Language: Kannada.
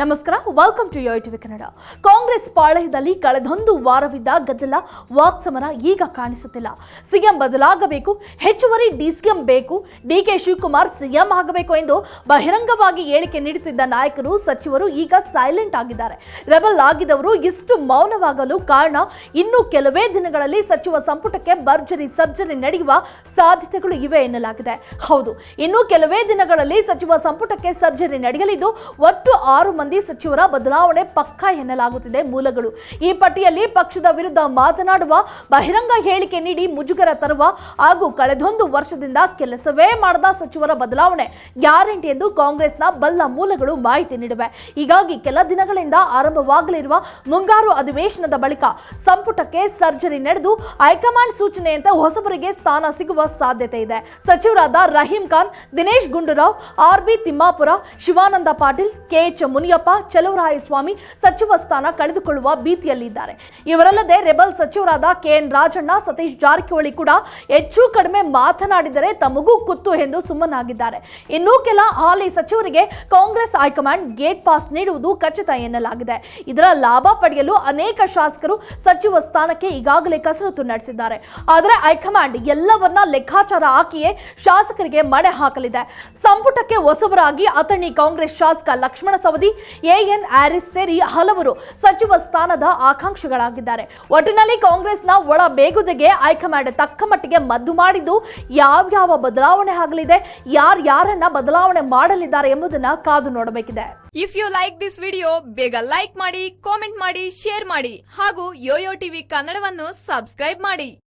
ನಮಸ್ಕಾರ welcome to yo TV Kannada Congress ಪಾಳಯದಲ್ಲಿ ಕಳೆದೊಂದು ವಾರವಿದ್ದ ಗದ್ದಲ ವಾಕ್ ಸಮರ ಈಗ ಕಾಣಿಸುತ್ತಿಲ್ಲ. ಸಿಎಂ ಬದಲಾಗಬೇಕು, ಹೆಚ್ಚುವರಿ ಡಿಸಿಎಂ ಬೇಕು ಡಿಕೆ ಶಿವಕುಮಾರ್ ಸಿಎಂ ಆಗಬೇಕು ಎಂದು ಬಹಿರಂಗವಾಗಿ ಹೇಳಿಕೆ ನೀಡುತ್ತಿದ್ದ ನಾಯಕರು, ಸಚಿವರು ಈಗ ಸೈಲೆಂಟ್ ಆಗಿದ್ದಾರೆ. ರೆಬಲ್ ಆಗಿದವರು ಇಷ್ಟು ಮೌನವಾಗಲು ಕಾರಣ ಇನ್ನು ಕೆಲವೇ ದಿನಗಳಲ್ಲಿ ಸಚಿವ ಸಂಪುಟಕ್ಕೆ ಭರ್ಜರಿ ಸರ್ಜರಿ ನಡೆಯುವ ಸಾಧ್ಯತೆಗಳು ಇವೆ ಎನ್ನಲಾಗಿದೆ. ಹೌದು, ಇನ್ನು ಕೆಲವೇ ದಿನಗಳಲ್ಲಿ ಸಚಿವ ಸಂಪುಟಕ್ಕೆ ಸರ್ಜರಿ ನಡೆಯಲಿದ್ದು, ಒಟ್ಟು ಆರು ಮಂದಿ ಸಚಿವರ ಬದಲಾವಣೆ ಪಕ್ಕಾ ಎನ್ನಲಾಗುತ್ತಿದೆ ಮೂಲಗಳು. ಈ ಪಟ್ಟಿಯಲ್ಲಿ ಪಕ್ಷದ ವಿರುದ್ಧ ಮಾತನಾಡುವ, ಬಹಿರಂಗ ಹೇಳಿಕೆ ನೀಡಿ ಮುಜುಗರ ತರುವ ಹಾಗೂ ಕಳೆದೊಂದು ವರ್ಷದಿಂದ ಕೆಲಸವೇ ಮಾಡದ ಸಚಿವರ ಬದಲಾವಣೆ ಗ್ಯಾರಂಟಿ ಎಂದು ಕಾಂಗ್ರೆಸ್ನ ಬಲ್ಲ ಮೂಲಗಳು ಮಾಹಿತಿ ನೀಡಿವೆ. ಹೀಗಾಗಿ ಕೆಲ ದಿನಗಳಿಂದ ಆರಂಭವಾಗಲಿರುವ ಮುಂಗಾರು ಅಧಿವೇಶನದ ಬಳಿಕ ಸಂಪುಟಕ್ಕೆ ಸರ್ಜರಿ ನಡೆದು ಹೈಕಮಾಂಡ್ ಸೂಚನೆಯಂತೆ ಹೊಸಬರಿಗೆ ಸ್ಥಾನ ಸಿಗುವ ಸಾಧ್ಯತೆ ಇದೆ. ಸಚಿವರಾದ Rahim Khan, Dinesh Gundu Rao, R B Timmapur, Shivananda Patil K H Muniyappa Chaluvarayaswamy ಸಚಿವ ಸ್ಥಾನ ಕಳೆದುಕೊಳ್ಳುವ ಭೀತಿಯಲ್ಲಿದ್ದಾರೆ. ಇವರಲ್ಲದೆ ರೆಬಲ್ ಸಚಿವರಾದ ಕೆಎನ್ ರಾಜಣ್ಣ, ಸತೀಶ್ ಜಾರಕಿಹೊಳಿ ಕೂಡ ಹೆಚ್ಚು ಕಡಿಮೆ ಮಾತನಾಡಿದರೆ ತಮಗೂ ಕುತ್ತು ಎಂದು ಸುಮ್ಮನಾಗಿದ್ದಾರೆ. ಇನ್ನೂ ಕೆಲ ಹಾಲಿ ಸಚಿವರಿಗೆ ಕಾಂಗ್ರೆಸ್ ಹೈಕಮಾಂಡ್ ಗೇಟ್ ಪಾಸ್ ನೀಡುವುದು ಖಚಿತ ಎನ್ನಲಾಗಿದೆ. ಇದರ ಲಾಭ ಪಡೆಯಲು ಅನೇಕ ಶಾಸಕರು ಸಚಿವ ಸ್ಥಾನಕ್ಕೆ ಈಗಾಗಲೇ ಕಸರತ್ತು ನಡೆಸಿದ್ದಾರೆ. ಆದರೆ ಹೈಕಮಾಂಡ್ ಎಲ್ಲವನ್ನ ಲೆಕ್ಕಾಚಾರ ಹಾಕಿಯೇ ಶಾಸಕರಿಗೆ ಮಣೆ ಹಾಕಲಿದೆ. ಸಂಪುಟಕ್ಕೆ ಹೊಸಬರಾಗಿ ಅಥಣಿ ಕಾಂಗ್ರೆಸ್ ಶಾಸಕ ಲಕ್ಷ್ಮಣ ಸವದಿ ಎಎನ್ ಆರಿಸ್ ಸೇರಿ ಹಲವರು ಸಚಿವ ಸ್ಥಾನದ ಆಕಾಂಕ್ಷಿಗಳಾಗಿದ್ದಾರೆ. ಒಟ್ಟಿನಲ್ಲಿ ಕಾಂಗ್ರೆಸ್ನ ಒಳ ಬೇಗುದೆಗೆ ಹೈಕಮಾಂಡ್ ತಕ್ಕ ಮಟ್ಟಿಗೆ ಮದ್ದು ಮಾಡಿದ್ದು ಯಾವ್ಯಾವ ಬದಲಾವಣೆ ಆಗಲಿದೆ ಯಾರ್ಯಾರನ್ನ ಬದಲಾವಣೆ ಮಾಡಲಿದ್ದಾರೆ ಎಂಬುದನ್ನ ಕಾದು ನೋಡಬೇಕಿದೆ. If you like this video ಬೇಗ ಲೈಕ್ ಮಾಡಿ ಕಾಮೆಂಟ್ ಮಾಡಿ ಶೇರ್ ಮಾಡಿ ಹಾಗೂ ಯೋಯೋ ಟಿವಿ ಕನ್ನಡವನ್ನು ಸಬ್ಸ್ಕ್ರೈಬ್ ಮಾಡಿ.